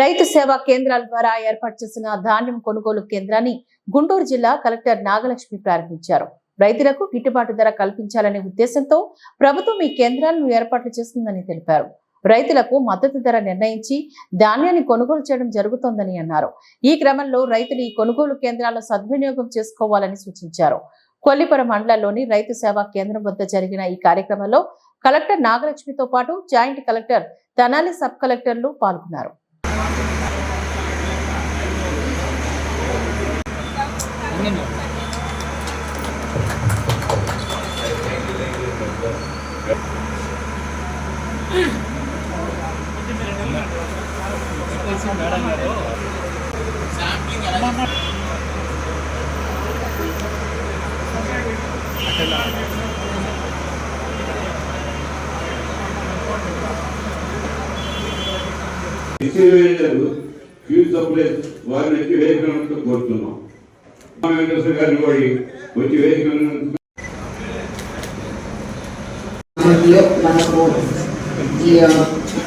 రైతు సేవా కేంద్రాల ద్వారా ఏర్పాటు చేసిన ధాన్యం కొనుగోలు కేంద్రాన్ని గుంటూరు జిల్లా కలెక్టర్ నాగలక్ష్మి ప్రారంభించారు. రైతులకు గిట్టుబాటు ధర కల్పించాలనే ఉద్దేశంతో ప్రభుత్వం ఈ కేంద్రాలను ఏర్పాట్లు చేస్తుందని తెలిపారు. రైతులకు మద్దతు ధర నిర్ణయించి ధాన్యాన్ని కొనుగోలు చేయడం జరుగుతోందని అన్నారు. ఈ క్రమంలో రైతులు ఈ కొనుగోలు కేంద్రాలను సద్వినియోగం చేసుకోవాలని సూచించారు. కొల్లిపురం మండలంలోని రైతు సేవా కేంద్రం వద్ద జరిగిన ఈ కార్యక్రమంలో కలెక్టర్ నాగలక్ష్మితో పాటు జాయింట్ కలెక్టర్ తనాలి సబ్ కలెక్టర్లు పాల్గొన్నారు. డిస్ట్రిబ్యూటర్ ఫ్యూజ్ సప్లై వారిని వచ్చి వేదికలను కోరుతున్నాం. వెంకటేశ్వర గారిని కూడా వచ్చి వేదికలను ఈ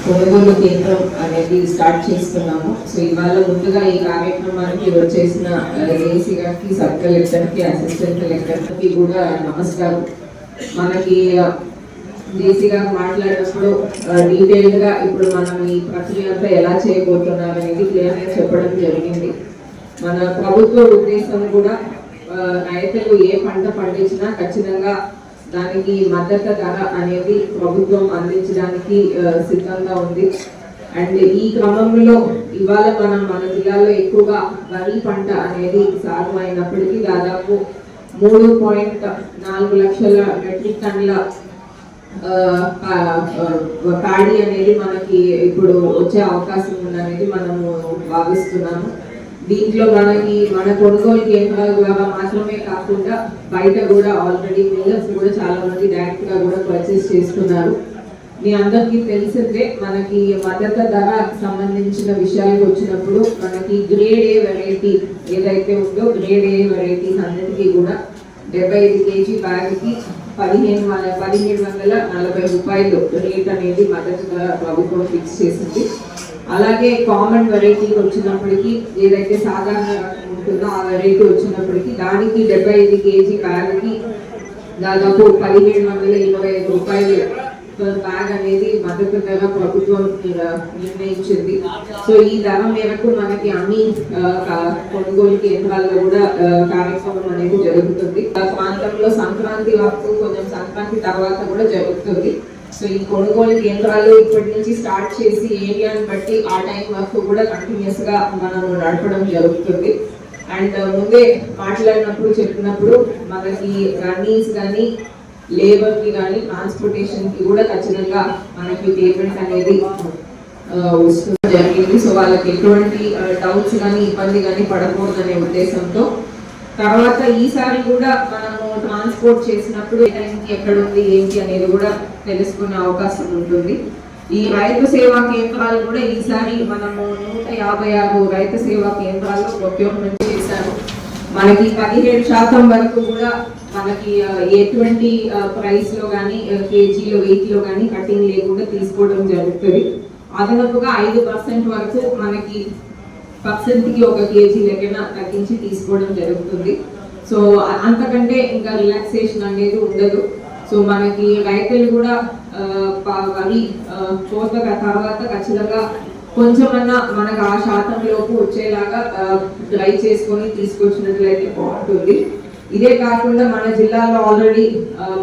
కొనుగోలు కేంద్రం అనేది స్టార్ట్ చేస్తున్నాము. సో ఇవాళ ముందుగా ఈ కార్యక్రమానికి వచ్చేసిన ఏసీ గారికి సబ్ కలెక్టర్కి అసిస్టెంట్ కలెక్టర్కి కూడా నమస్కారం. మనకి డీసీ గారు మాట్లాడినప్పుడు డీటెయిల్డ్గా ఇప్పుడు మనం ఈ ప్రక్రియ అంతా ఎలా చేయబోతున్నారు అనేది క్లియర్గా చెప్పడం జరిగింది. మన ప్రభుత్వ ఉద్దేశం కూడా రైతులు ఏ పంట పండించినా ఖచ్చితంగా దానికి మద్దతు ధర అనేది ప్రభుత్వం అందించడానికి సిద్ధంగా ఉంది. అండ్ ఈ క్రమంలో ఇవాళ మనం మన జిల్లాలో ఎక్కువగా వరి పంట అనేది సాగు అయినప్పటికీ దాదాపు మూడు పాయింట్ నాలుగు లక్షల మెట్రిక్ టన్నుల ప్యాడీ అనేది మనకి ఇప్పుడు వచ్చే అవకాశం ఉందనేది మనము భావిస్తున్నాము. దీంట్లో మనకి మన కొనుగోలు కేంద్రాల మాత్రమే కాకుండా బయట కూడా ఆల్రెడీ మిల్లర్స్ కూడా చాలా మంది డైరెక్ట్గా కూడా పర్చేస్ చేస్తున్నారు. మీ అందరికీ తెలిసిందే మనకి మద్దతు ధర సంబంధించిన విషయాలకు వచ్చినప్పుడు మనకి గ్రేడ్ ఏ వెరైటీ ఏదైతే ఉందో గ్రేడ్ ఏ వెరైటీస్ అన్నిటికీ కూడా డెబ్బై ఐదు కేజీ బ్యాగ్కి పదిహేను వందల పదిహేడు వందల నలభై రూపాయలు రేట్ అనేది మద్దతు ధర ప్రభుత్వం ఫిక్స్ చేసింది. అలాగే కామన్ వెరైటీకి వచ్చినప్పటికీ ఏదైతే సాధారణ రకం ఉంటుందో ఆ వెరైటీ వచ్చినప్పటికీ దానికి డెబ్బై ఐదు కేజీ బ్యాగ్కి దాదాపు పదిహేడు వందల ఇరవై ఐదు రూపాయలు బ్యాగ్ అనేది మద్దతు ధర ప్రభుత్వం నిర్ణయించింది. సో ఈ ధర మేరకు మనకి అన్ని కొనుగోలు కేంద్రాల్లో కూడా కార్యక్రమం అనేది జరుగుతుంది. ప్రాంతంలో సంక్రాంతి వరకు కొంచెం సంక్రాంతి తర్వాత కూడా జరుగుతుంది. సో ఈ కొనుగోలు కేంద్రాలు ఇప్పటి నుంచి స్టార్ట్ చేసి ఏరియాని బట్టి ఆ టైం వరకు కూడా కంటిన్యూస్గా మనం నడపడం జరుగుతుంది. అండ్ uh, ముందే మాట్లాడినప్పుడు చెప్పినప్పుడు మనకి రన్నింగ్స్ కానీ లేబర్కి కానీ ట్రాన్స్పోర్టేషన్కి కూడా ఖచ్చితంగా మనకి పేమెంట్ అనేది uh, వస్తుంది జరిగింది సో వాళ్ళకి ఎటువంటి uh, డౌట్స్ కానీ ఇబ్బంది కానీ పడకూడదనే ఉద్దేశంతో. తర్వాత ఈసారి కూడా మనం ట్రాన్స్పోర్ట్ చేసినప్పుడు ఏ ఎక్కడ ఉంది ఏంటి అనేది కూడా తెలుసుకునే అవకాశం ఉంటుంది. ఈ రైతు సేవా కేంద్రాలు కూడా ఈసారి మనము నూట యాభై ఆరు రైతు సేవా కేంద్రాల్లో ప్రొక్యూర్మెంట్ చేశారు. మనకి పదిహేడు శాతం వరకు కూడా మనకి ఎటువంటి ప్రైస్లో కానీ కేజీలో వెయిట్లో కానీ కటింగ్ లేకుండా తీసుకోవడం జరుగుతుంది. అదనపుగా ఐదు పర్సెంట్ వరకు మనకి పర్సెంట్కి ఒక కేజీ లెక్కన తగ్గించి తీసుకోవడం జరుగుతుంది. సో అంతకంటే ఇంకా రిలాక్సేషన్ అనేది ఉండదు. సో మనకి రైతులు కూడా అవి కోత తర్వాత ఖచ్చితంగా కొంచెమన్నా మనకు ఆ శాతం లోపు వచ్చేలాగా ట్రై చేసుకొని తీసుకొచ్చినట్లయితే బాగుంటుంది. ఇదే కాకుండా మన జిల్లాలో ఆల్రెడీ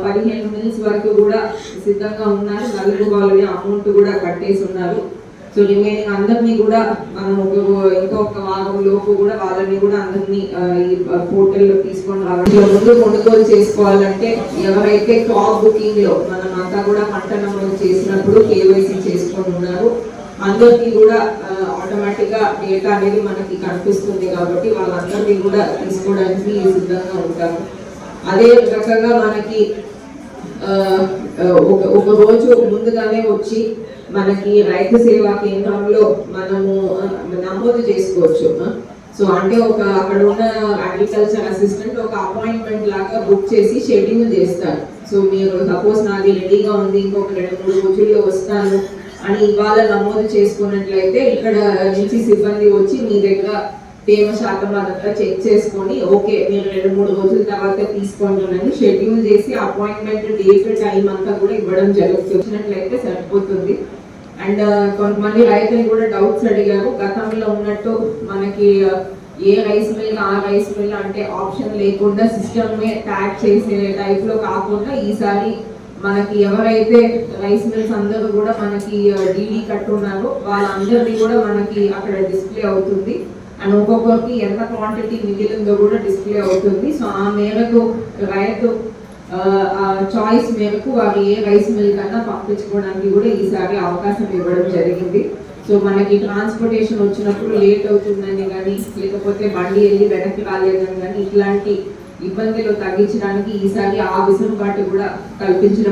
పదిహేను మిల్స్ వరకు కూడా సిద్ధంగా ఉన్నారు. నలుగురు ఆల్రెడీ అమౌంట్ కూడా కట్టేసి ఉన్నారు. సో రిమైనింగ్ అందరినీ కూడా మనం ఒక ఇంకా ఒక వారం లోపు కూడా వాళ్ళని కూడా అందరినీ ఆ, ఈ పోర్టల్లో తీసుకొని రావడం ముందు కొనుగోలు చేసుకోవాలంటే ఎవరైతే క్రాప్ బుకింగ్లో మనం అంతా కూడా పంట నమోదు చేసినప్పుడు కేవైసీ చేసుకొని ఉన్నారు అందరికీ కూడా ఆటోమేటిక్గా డేటా అనేది మనకి కనిపిస్తుంది కాబట్టి వాళ్ళందరినీ కూడా తీసుకోవడానికి సిద్ధంగా ఉంటారు. అదే రకంగా మనకి ఒక ఒక రోజు ముందుగానే వచ్చి మనకి రైతు సేవా కేంద్రంలో మనము నమోదు చేసుకోవచ్చు. సో అంటే ఒక అక్కడ ఉన్న అగ్రికల్చర్ అసిస్టెంట్ ఒక అపాయింట్మెంట్ లాగా బుక్ చేసి షెడ్యూల్ చేస్తారు. సో మీరు సపోజ్ నాది రెడీగా ఉంది ఇంకొక రెండు మూడు రోజుల్లో వస్తాను అని ఇవాళ నమోదు చేసుకున్నట్లయితే ఇక్కడ నుంచి సిబ్బంది వచ్చి మీ దగ్గర తేమ శాతం అదంతా చెక్ చేసుకొని ఓకే మీరు రెండు మూడు రోజుల తర్వాత తీసుకోండి అని షెడ్యూల్ చేసి అపాయింట్మెంట్ డేట్ టైం అంతా కూడా ఇవ్వడం జరుగుతుంది. వచ్చినట్లయితే సరిపోతుంది. అండ్ కొంతమంది రైతులు కూడా డౌట్స్ అడిగారు. గతంలో ఉన్నట్టు మనకి ఏ రైస్ మిల్ ఆ రైస్ మిల్ అంటే ఆప్షన్ లేకుండా సిస్టమ్ ట్యాగ్ చేసే టైప్లో కాకుండా ఈసారి మనకి ఎవరైతే రైస్ మిల్స్ అందరూ కూడా మనకి డీడీ కట్టున్నారో వాళ్ళందరినీ కూడా మనకి అక్కడ డిస్ప్లే అవుతుంది. అండ్ ఒక్కొక్కరికి ఎంత క్వాంటిటీ మిగిలిందో కూడా డిస్ప్లే అవుతుంది. సో ఆ మేరకు రైతు చాయిస్ మేరకు వారు ఏ రైస్ మిల్ కన్నా పంపించుకోవడానికి కూడా ఈసారి అవకాశం ఇవ్వడం జరిగింది. సో మనకి ట్రాన్స్పోర్టేషన్ వచ్చినప్పుడు లేట్ అవుతుందని కానీ లేకపోతే బండి వెళ్ళి వెనక్కి రాలేదని కానీ ఇట్లాంటి ఇబ్బందులు తగ్గించడానికి ఈసారి ఆ వెసులుబాటు కూడా కల్పించడం